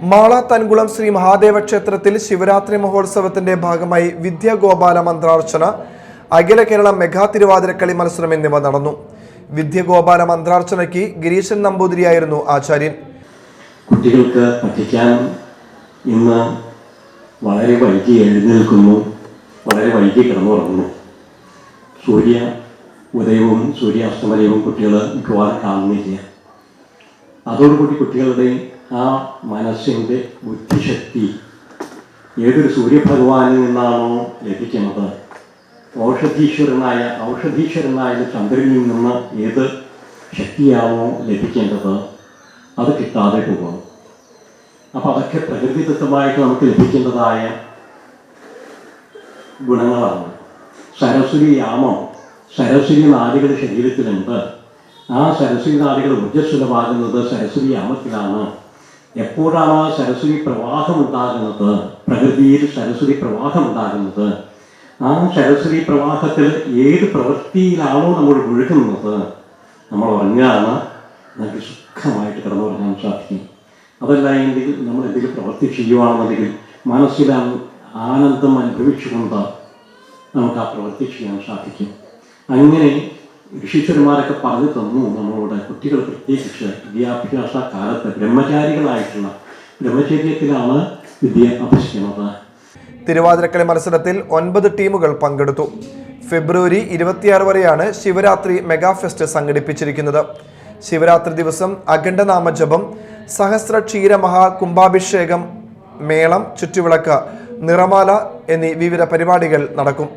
മാള തൻകുളം ശ്രീ മഹാദേവ ക്ഷേത്രത്തിൽ ശിവരാത്രി മഹോത്സവത്തിന്റെ ഭാഗമായി വിദ്യാഗോപാല മന്ത്രാർച്ചന അഖില കേരള മെഗാ തിരുവാതിരക്കളി മത്സരം എന്നിവ നടന്നു. വിദ്യഗോപാല മന്ത്രാർച്ചനയ്ക്ക് ഗിരീശൻ നമ്പൂതിരിയായിരുന്നു ആചാര്യൻ. കുട്ടികൾക്ക് പഠിക്കാൻ ഇന്ന് വളരെ വൈകി എഴുന്നേൽക്കുന്നു വളരെ വൈകി കിടന്നുറങ്ങുന്നു. സൂര്യ ഉദയവും സൂര്യാസ്തമനവും കുട്ടികൾ മിക്കവാറും കാണുന്നില്ല. അതോടുകൂടി കുട്ടികളുടെ ആ മനസ്സിന്റെ ബുദ്ധിശക്തി ഏതൊരു സൂര്യഭഗവാനിൽ നിന്നാണോ ലഭിക്കുന്നത്? ഔഷധീശ്വരനായ ഔഷധീശ്വരനായ ചന്ദ്രനിൽ നിന്ന് ഏത് ശക്തിയാണോ ലഭിക്കേണ്ടത്? അത് കിട്ടാതെ പോകും. അപ്പോൾ അതൊക്കെ പ്രകൃതിദത്തമായിട്ട് നമുക്ക് ലഭിക്കേണ്ടതായ ഗുണങ്ങളാണ്. സരസ്വതി യാമം സരസ്വതി നാടികൾ ശരീരത്തിലുണ്ട്. ആ സരസ്വതി നാടികൾ ഊർജസ്വലമാകുന്നത് സരസ്വതി യാമത്തിലാണ്. എപ്പോഴാണ് സരസ്വതി പ്രവാഹം ഉണ്ടാകുന്നത് പ്രകൃതിയിൽ സരസ്വതി പ്രവാഹം ഉണ്ടാകുന്നത് ആ സരസ്വതി പ്രവാഹത്തിൽ ഏത് പ്രവൃത്തിയിലാണോ നമ്മൾ മുഴുകുന്നത് നമ്മൾ ഉറങ്ങുകയാണ് നമുക്ക് സുഖമായിട്ട് കിടന്നുറങ്ങാൻ സാധിക്കും. അതല്ല എങ്കിൽ നമ്മൾ എന്തെങ്കിലും പ്രവൃത്തി ചെയ്യുകയാണെന്നുണ്ടെങ്കിൽ മനസ്സിൽ ആനന്ദം അനുഭവിച്ചുകൊണ്ട് നമുക്ക് ആ പ്രവൃത്തി ചെയ്യാൻ സാധിക്കും. അങ്ങനെ ഋഷീശ്വരന്മാരൊക്കെ പറഞ്ഞു തന്നു. നമ്മളോട് കുട്ടികൾ പ്രത്യേകിച്ച് വിദ്യാഭ്യാസ കാലത്ത് ബ്രഹ്മചാരികളായിട്ടുള്ള ബ്രഹ്മചര്യത്തിലാണ് വിദ്യ അഭ്യസിക്കുന്നത് തിരുവാതിരക്കളി മത്സരത്തിൽ ഒൻപത് ടീമുകൾ പങ്കെടുത്തു. ഫെബ്രുവരി ഇരുപത്തിയാറ് വരെയാണ് ശിവരാത്രി മെഗാ ഫെസ്റ്റ് സംഘടിപ്പിച്ചിരിക്കുന്നത്. ശിവരാത്രി ദിവസം അഖണ്ഡനാമജപം സഹസ്ര ക്ഷീരമഹാ കുംഭാഭിഷേകം മേളം ചുറ്റുവിളക്ക് നിറമാല എന്നീ വിവിധ പരിപാടികൾ നടക്കും.